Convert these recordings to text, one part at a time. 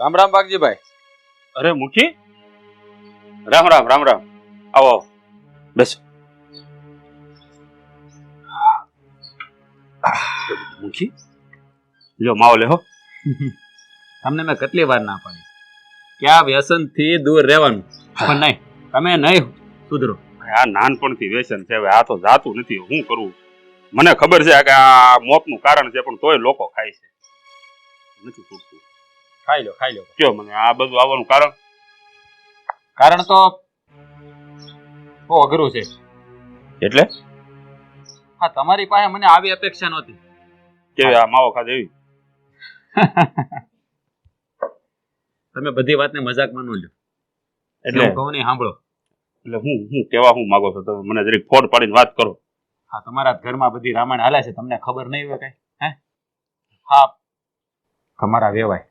રામ રામ બાગજીભાઈ. અરે મુખી. રામ રામ રામ રામ. આવો આવો. બેસો. મુખી જો માવો લેહો તમને મેં કેટલી વાર ના પાડી. કે આ વ્યસનથી દૂર રહેવાનું? પણ નહીં તમે નહીં સુધરો. આ નાનપણથી વ્યસન છે હવે આ તો જાતું નથી હું કરું? મને ખબર છે કે આ મોતનું કારણ છે પણ તોય લોકો ખાય છે. નથી છૂટતું ખાઈ લો ખાઈ લો. કયો મને? આ બધું આવવાનું કારણ? કારણ તો બહુ અઘરું છે. એટલે? હા તમારી પાસે મને આવી અપેક્ષા નહોતી. કેવી આ માવો ખાધે એવી? તમે બધી વાતને મજાકમાં ન લો એટલે? એટલે કહું નહીં સાંભળો. એટલે હું હું કેવા હું માગો છો? તમે મને જરીક ફોડ પાડીને વાત કરો. હા તમારા ઘરમાં બધી રામાયણ હાલે છે તમને ખબર નહીં હોય કઈ હે? હા તમારા વેવાય.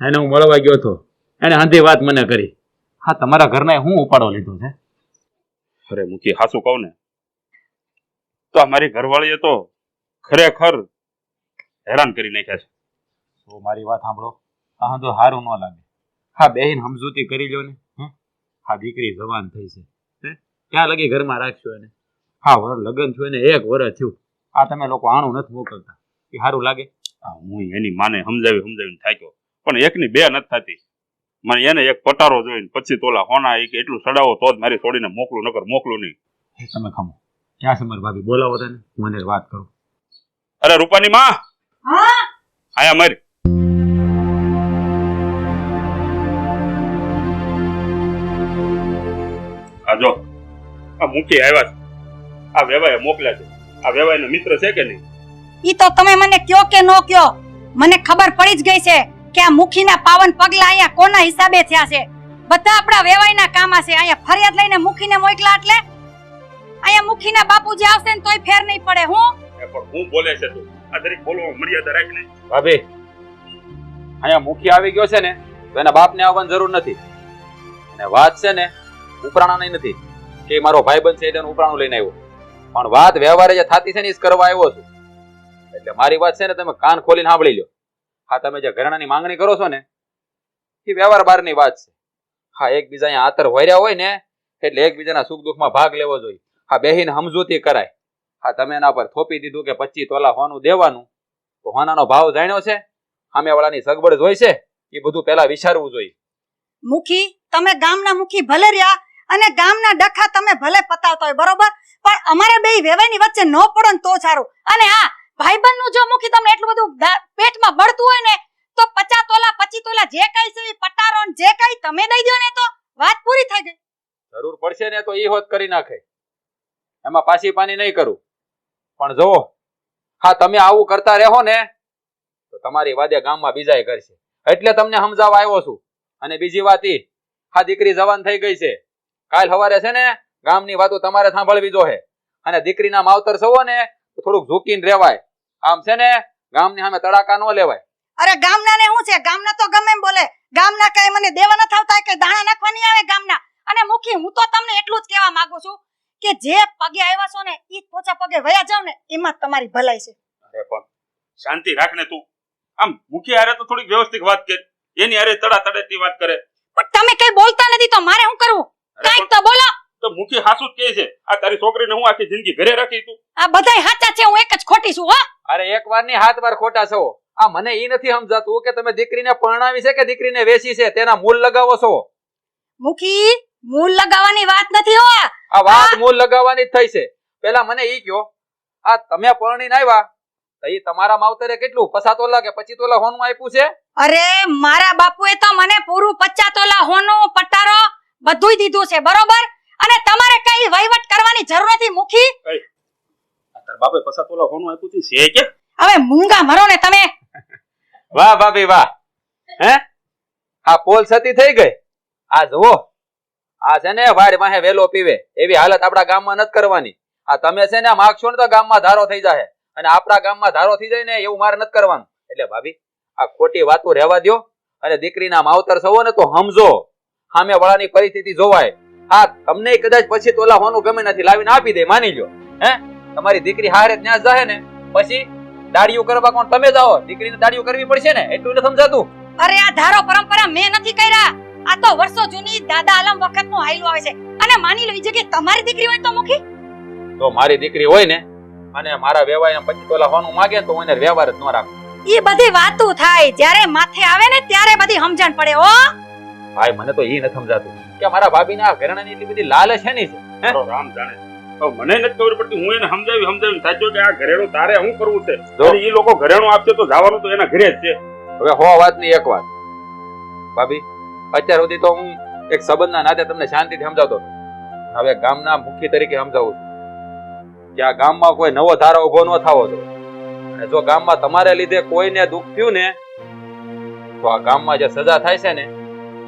એને હું મળવા ગયો હતો. એને હંધી વાત મને કરી. હા તમારા ઘરના હું ઉપાડો લીધો છે? અરે મૂકી હાસું કહું ને. તો આ મારી ઘરવાળીએ તો ખરેખર હેરાન કરી નાખ્યા છે. તો મારી વાત સાંભળો. આ તો સારું ન લાગે. હા બેહીન સમજૂતી કરી લ્યો ને. હં? દીકરી જવાન થઈ છે? ક્યાં લગી ઘરમાં રાખશો એને? હા વર લગ્ન થયું એને એક વર્ષ થયું. આ તમે લોકો આણું નથી મોકલતા. એ સારું લાગે? હા હું એની માને સમજાવી સમજાવીને થાક્યો. પણ એકની બે નથી થતી. મને એને એક પટારો જોઈને પછી તોલા હોના એ એટલું સડાવો તો જ મારી છોડીને મોકલું નકર મોકલું નહીં. તમે ખમો. ક્યાં છે મારી ભાભી? બોલાવો તને. હું એને વાત કરું. અરે રૂપાની માં! હા? આયા મારી. આ જો આ મૂકી આવ્યા છે. આ વેવાએ મોકલ્યા છે. આ વેવાયનો મિત્ર છે કે નહીં? ઈ તો તમે મને કયો કે નો કયો? મને ખબર પડી જ ગઈ છે. કે આ મુખીના પાવન પગલા અહીંયા કોના હિસાબે થયા છે? બધા આપણા વેવાઈના કામા છે. અહીંયા ફરિયાદ લઈને મુખીને મોકલા એટલે? અહીંયા મુખીના બાપુજી આવશે ને તોય ફેર નહીં પડે હું? પણ હું બોલે છે તું. આ દરેક બોલવા મર્યાદા રાખ ને ભાભી અહીંયા મુખી આવી ગયો છે ને તો એના બાપને આવવાની જરૂર નથી. અને વાત છે ને ઉપરાણાની નથી. કે મારો ભાઈબંધ છે એટલે એનું ઉપરાણું લઈને આવ્યો. પણ વાત વ્યવહારે જે થતી છે ને એ જ કરવા આવ્યો છું. એટલે મારી વાત છે ને તમે કાન ખોલીને સાંભળી લો. હા, તમે જે ઘરેણાની માંગણી કરો છો ને, એ વ્યવહાર બારની વાત છે. હા, એકબીજા અહીંયા આતર વર્યા હોય ને, એટલે એકબીજાના સુખ દુઃખમાં ભાગ લેવો જોઈએ. હા, બેહીને સમજૂતી કરાય. હા, તમે એના પર થોપી દીધું કે પચીસ તોલા હોનું દેવાનું. તો હોનાનો ભાવ જાણ્યો છે? સામેવાળાની સગવડ જોઈ છે? એ બધું પહેલા વિચારવું જોઈએ. મુખી, તમે ગામના મુખી ભલે રહ્યા અને ગામના ડખા તમે ભલે પતાવતા હોય, બરોબર? પણ અમારે બે વેવાની વચ્ચે ન પડો ને તો સારું અને હા ભાઈબંધનું જો મુખી તમને એટલું બધું પેટમાં બળતું હોય ને, તો પચાસ તોલા પચી તોલા જે કઈ છે, પટારો જે કઈ તમે દઈ દો ને તો વાત પૂરી થઈ જાય જરૂર પડશે ને તો ઈ હોત કરી નાખે. એમાં પાછી પાની નહીં કરું. પણ જુઓ હા, તમે આવું કરતા રહો ને, તો તમારી વાદે ગામમાં બીજાય કરશે. એટલે તમને સમજાવવા આવ્યો છું. અને બીજી વાત ઈ, હા, દીકરી જવાન થઈ ગઈ છે. કાલ સવારે છે ને, ગામની વાતો તમારે સાંભળવી જોહે. અને દીકરીના માવતર સવો ને થોડુંક ઝૂકીને રહેવાય. આમ છે ને ગામની સામે તડાકા ન લેવાય. અરે ગામના ને શું છે? ગામના તો ગમે એમ બોલે. ગામના કઈ મને દેવા ન થાવતા કે દાણા નાખવાની આવે ગામના? અને મુખી હું તો તમને એટલું જ કહેવા માંગુ છું કે જે પગે આવ્યા છો ને ઈ પોચા પગે વયા જાવ ને એમાં તમારી ભલાઈ છે. અરે પણ શાંતિ રાખ ને તું. આમ મુખી હારે તો થોડીક વ્યવસ્થિત વાત કર એની હારે તડા તડેતી વાત કરે. પણ તમે કઈ બોલતા નથી તો મારે શું કરવું? અરે તો બોલો. તો મુખી હાસુ જ કહે છે આ તારી છોકરીને હું આખી જિંદગી ઘરે રાખી તું. આ બધાય સાચા છે હું એક જ ખોટી છું હો. અરે એક વારની હાથ વાર ખોટા છો. આ મને ઈ નથી સમજાતું કે તમે દીકરીને પરણાવી છે કે દીકરીને વેચી છે? તેના મૂળ લગાવો છો. મુખી મૂળ લગાવવાની વાત નથી હો. આ વાત મૂળ લગાવવાની જ થઈ છે. પેલા મને ઈ કયો આ તમે પરણીને આવ્યા? તઈ તમારા માવતરે કેટલું પછા તોલા કે પચી તોલા હોનું આપ્યું છે? અરે મારા બાપુએ તો મને પૂરું પચા તોલા હોનું પટારો બધું દીધું છે બરોબર? અને તમારે કઈ વહીવટ કરવાની જરૂર નથી મુખી. તાર બાપે પસા તોલા હોનું આપ્યું છે છે કે? હવે મૂંગા મરો ને તમે. વાહ ભાભી વાહ. હે? આ પોલ સતી થઈ ગઈ. આ જુઓ. આ છે ને વાડ માહે વેલો પીવે. એવી હાલત આપણા ગામમાં નથી કરવાની. આ તમે છે ને માગશો ને તો ગામમાં ધારો થઈ જાય અને આપણા ગામમાં ધારો થઈ જાય ને એવું મારે નથી કરવાનું. એટલે ભાભી આ ખોટી વાતો રહેવા દ્યો. અને દીકરીના માવતર સવો ને તો સમજો. સામે વાળાની પરિસ્થિતિ જોવાય. હા તમને કદાચ પછી તોલા હોનું ગમે નથી લાવીને આપી દે માની લ્યો. હે? તમારી દીકરી હારે ત્યાં જાહે ને પછી દાડીઓ કરવા કોણ તમે જાઓ? દીકરીને દાડીઓ કરવી પડશે ને એટલું નથી સમજાતું? અરે આ ધારો પરંપરા મેં નથી કર્યા. આ તો વર્ષો જૂની દાદા આલમ વખતનું હાયલું આવે છે. અને માની લો જગ્યાએ તમારી દીકરી હોય તો મુખી તો મારી દીકરી હોય ને અને મારા વેવાય પછી તોલા હોનું માગે તો હું એને વ્યવહાર જ ન રાખું. એ બધી વાતો થાય. જ્યારે માથે આવે ને ત્યારે બધી સમજણ પડે હો. ભાઈ મને તો એ નથી સમજાતું. કે મારા ભાભીના ઘરેણાની એટલી બધી લાલચ છે ની છે રામ જાણે. મને નથી ખબર પડતી હું એને સમજાવી સમજાવી સાચો કે આ ઘરેણું તારે શું કરવું છે? એ લોકો ઘરેણું આપશે તો જવાનું તો એના ઘરે જ છે. હવે હો વાતની એક વાત. ભાભી અત્યાર સુધી તો હું એક સંબંધના નાતે તમને શાંતિથી સમજાવતો હવે ગામના મુખી તરીકે સમજાવું છું. કે આ ગામમાં કોઈ નવો ધારો ઊભો ન થવો જોઈએ. અને જો ગામમાં તમારે લીધે કોઈને દુઃખ થયું ને તો આ ગામમાં જે સજા થાય છે ને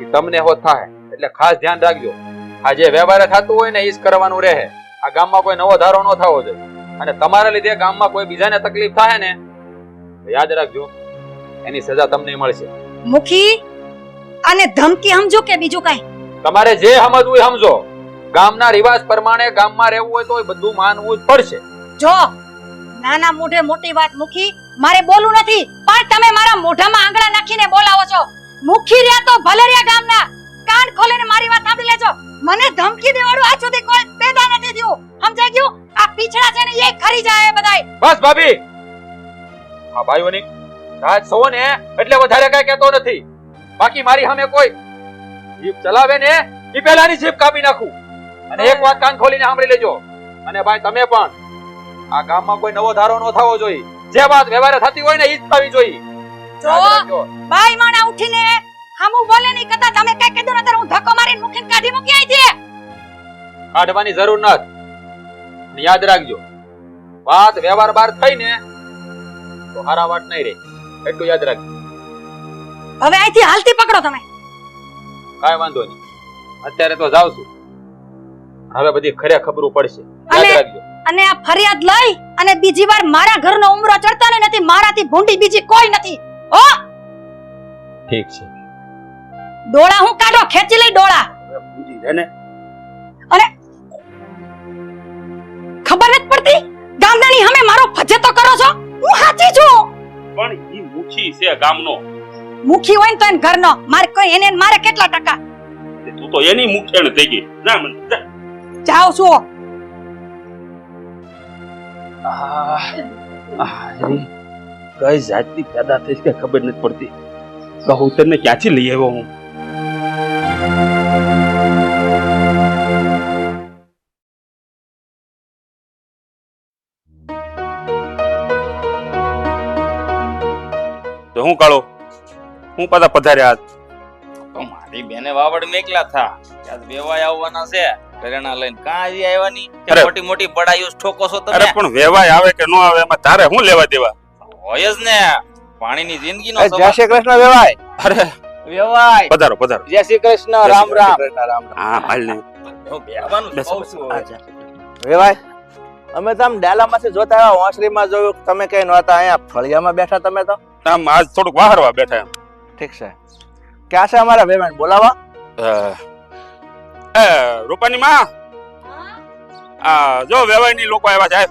એ તમને હો થાય. એટલે ખાસ ધ્યાન રાખજો. આ જે વ્યવહારે થતું હોય ને એ જ કરવાનું રહે. આ ગામમાં કોઈ નવો ધારો ન થવો જોઈએ. અને તમારા લીધે ગામમાં કોઈ બીજાને તકલીફ થાય ને યાદ રાખજો એની સજા તમને મળશે. મુખી અને ધમકી સમજો કે બીજું કઈ? તમારે જે સમજવું એ સમજો. ગામના રિવાજ પ્રમાણે ગામમાં રહેવું હોય તો એ બધું માનવું જ પડશે. જો નાના મોઢે મોટી વાત મુખી મારે બોલવું નથી. પણ તમે મારા મોઢામાં આંગળા નાખીને બોલાવો છો. મુખી રહ્યા તો ભલે રહ્યા ગામના. કાન ખોલીને મારી વાત સાંભળી લેજો. મને ધમકી દેવાડું આજ સુધી કોઈ પેદા નથી થયું. સમજાઈ ગયું? આ પીછડા છે ને એ ખરી જાય બધાય. બસ ભાભી. હા ભાઈઓની રાજ છો ને એટલે વધારે કઈ કહેતો નથી. બાકી મારી સામે કોઈ જીભ ચલાવે ને એ પેલાની જીપ કાપી નાખું. અને એક વાત કાન ખોલીને સાંભળી લેજો. અને ભાઈ તમે પણ આ ગામમાં કોઈ નવો ધારો ન થવો જોઈએ. જે વાત વ્યવહારે થતી હોય ને એ જ થવી જોઈએ. જો બાઈ માણા ઉઠીને હામું બોલે નહીં કદાચ તમે કઈ કીધું નતર હું ધક્કો મારીને મુખીને કાઢી મૂકી આઈ છે કાઢવાની જરૂર નથી યાદ રાખજો વાત વ્યવહાર બાર થઈ ને તો હારા વાત નહીં રે એટલું યાદ રાખજો. હવે અહીંથી હાલતી પકડો તમે. કાઈ વાંધો નહીં. અત્યારે તો જાવ છું. હવે બધી ખરે ખબરું પડશે. યાદ રાખજો. અને આ ફરિયાદ લઈ અને બીજી વાર મારા ઘરનો ઉમરો ચડતા ને નથી મારાથી ભૂંડી બીજી કોઈ નથી. હો? ઠીક છે. ડોળા હું કાઢો ખેંચી લઈ ડોળા. છે ને. ખબર નથી પડતી? ગામડાની હમે મારો ફજેતો કરો છો? હું હાચી છું. પણ ઈ મુખી છે ગામનો. મુખી હોય ને તો એને ઘરનો. મારે કોઈ એને મારે કેટલા ટકા? તું તો એની મુખેણ થઈ ગઈ. ના મન જા. જાઓ છો. કઈ જાતની પેદા થઈ કે ખબર નથી પડતી. કહું તને ક્યાંથી લઈ આવ્યો હું? હું કાળો? હું પાછા પધાર્યા આજ? તો મારી બેને વાવડ મેકલા થા. આજ વેવાય આવવાના છે. ઘરેણા લઈને કાં આવી આવ્યા નહીં કે મોટી મોટી બડાઈઓ ઠોકો છો અરે પણ વેવાય આવે કે ન આવે એમાં તારે શું લેવા દેવા? હોય જ ને. પાણીની જિંદગીનો જય સવાલ. શ્રી કૃષ્ણ વેવાય. અરે વેવાય. પધારો પધારો. જય શ્રી કૃષ્ણ રામ રામ. રામ હા હાલ ને. હું બેહવાનું કહું. છું. વેવાય અમે તો આમ ડાલામાંથી જોતા આવ્યા વાંસળીમાં જોયું તમે કઈ નહોતા અહીંયા ફળિયામાં બેઠા તમે તો? આમ આજ થોડુંક વાહરવા બેઠા એમ. ઠીક છે. ક્યાં છે અમારા વેવાય બોલાવા. એ રૂપાની માં? આ જો વેવાયની લોકો આવ્યા છે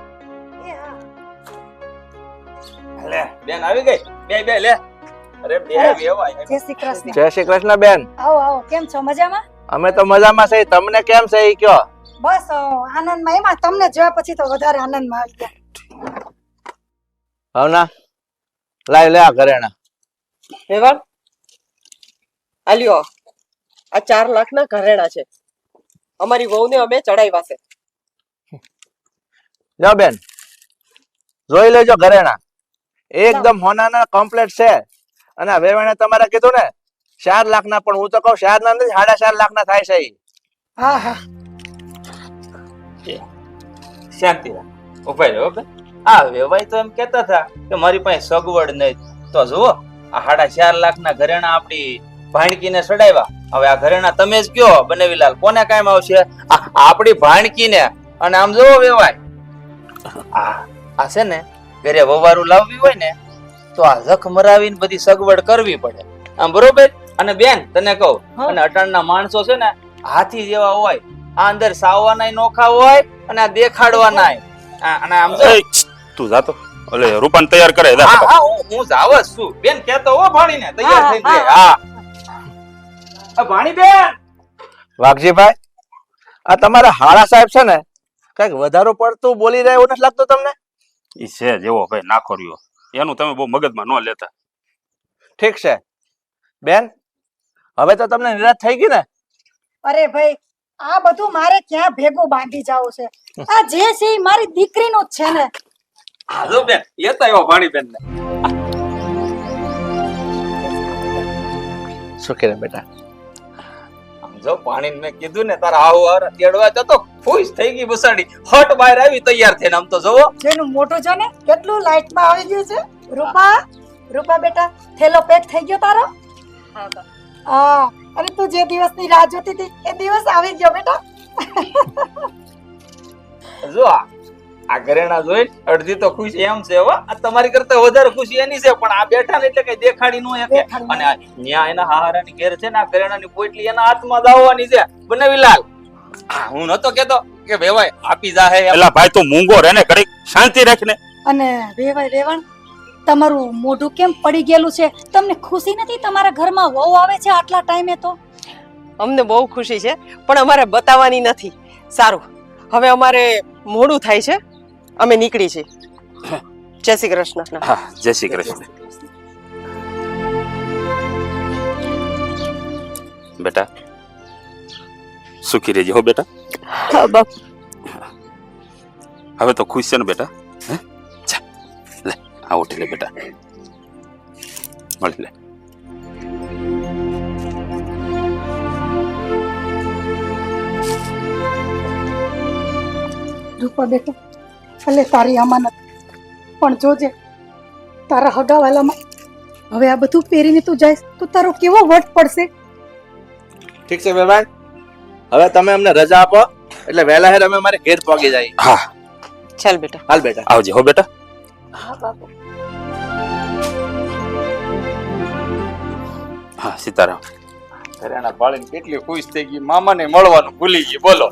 લે બેન આવી ગઈ? બે બે લે. અરે બે વેવાય જય શ્રી કૃષ્ણ. જય શ્રી કૃષ્ણ બેન. આવો આવો. કેમ છો? મજામાં? અમે તો મજામાં છે તમને કેમ છે ઈ કયો? બસ આનંદમાં. એમાં તમને જોયા પછી તો વધારે આનંદમાં આવી ગયા હવના લાય લે આ આલ્યો આ ચાર લાખ ના ઘરેણા છે. અમારી વહુને અમે ચડાવ્યા છે. જો બેન જોઈ લેજો ઘરેણા. એકદમ હોનાના કમ્પ્લેટ છે. અને હવે વેવાણે તમારે કીધું ને ચાર લાખ ના પણ હું તો કહું ચાર ના નથી સાડા ચાર લાખ ના થાય છે હા હા. શાંતિ રાખ. ઊભા રહ્યો બે આ વેવાય તો એમ કહેતા હતા કે મારી પાસે સગવડ નહીં તો જુઓ આ સાડા ચાર લાખ ના ઘરેણા આપણી ભાણકીને સડાવ્યા. હવે આ ઘરેણા તમે જ કયો બનેવીલાલ કોને કામ આવશે? આપણી ભાણકીને. અને આમ જુઓ વેવાય આ છે ને ઘરે વવારું લાવવી હોય ને તો આ જખ મરાવીને બધી સગવડ કરવી પડે. આમ બરોબર? અને બેન તને કહું. અને અટાણના માણસો છે ને હાથી જેવા હોય આ અંદર સાવવાના નોખા હોય અને આ દેખાડવાના અને આમ જો તું જાતો ઓલે રૂપાન તૈયાર કરે જા હા હા હું જાવ જ છું. બેન કહેતો હો ભાણીને તૈયાર થઈ થઈને હા. આ ભાણી બેન. વાઘજીભાઈ આ તમારા હાળા સાહેબ છે ને કંઈક વધારો પડતું બોલી રહ્યા એવું નથી લાગતું તમને? ઈ છે જેવો ભાઈ નાખો રહ્યો. એનું તમે બહુ મગજમાં ન લેતા. ઠીક છે. બેન હવે તો તમને નિરાશ થઈ ગઈ ને? અરે ભાઈ આ બધું મારે ક્યાં ભેગું બાંધી જવું છે? આ જે છે ઈ મારી દીકરીનું જ છે ને. હા જો બેન લેતા આવ્યો ભાણી બેન ને શું કરે બેટા? જો પાણી મેં કીધું ને તારા આવું હારે તેડવા જતો ખુશ થઈ ગઈ બસાડી હટ બહાર આવી તૈયાર થઈને આમ તો જોવો જેનું મોટું છે ને કેટલું લાઈટમાં આવી ગયું છે? રૂપા રૂપા બેટા થેલો પેક થઈ ગયો તારો? હા અને તું જે દિવસની રાહ જોતી હતી એ દિવસ આવી ગયો બેટા. જો આ ઘરેણા જોઈ અડધી તો ખુશ એમ છે હો. આ તમારી કરતા વધારે ખુશી એની છે પણ આ બેઠા ને એટલે કઈ દેખાડી નો શકે. અને ન્યા એના હાહારાની ઘેર છે ને આ ઘરેણાની પોટલી એના હાથમાં દાવવાની છે. બનાવીલાલ હું નતો કેતો કે વેવાય આપી જાહે. એલા ભાઈ તું મૂંગો રે ને ઘડીક શાંતિ રાખ ને અને વેવાય રેવણ તમારું મોઢું કેમ પડી ગયેલું છે? તમને ખુશી નથી તમારા ઘરમાં વહુ આવે છે આટલા ટાઈમે તો? અમને બહુ ખુશી છે પણ અમારે બતાવવાની નથી. સારું હવે અમારે મોડું થાય છે. અમે નીકળી છીએ. જય શ્રી કૃષ્ણ. હા જય શ્રી કૃષ્ણ. બેટા સુખી રહેજે હો બેટા. હા બાપ. હવે તો ખુશ છે ને બેટા? હે? જા લે આ ઉઠી લે બેટા. મળી લે. રૂપા બેટા ભલે તારી અમાનત પણ જોજે તારા હગાવાલામાં હવે આ બધું પહેરીને તું જઈશ તો તારો કેવો વટ પડશે? ઠીક છે બેભાઈ હવે તમે અમને રજા આપો એટલે વહેલા હેર અમે અમારે ઘેર પહોંચી જાય. હા. ચાલ બેટા. હાલ બેટા. આવજે હો બેટા. હા બાપુ. હા સીતારામ. ઘરેણા પાળીને કેટલી ખુશ થઈ ગઈ મામાને મળવાનું ભૂલી ગઈ બોલો.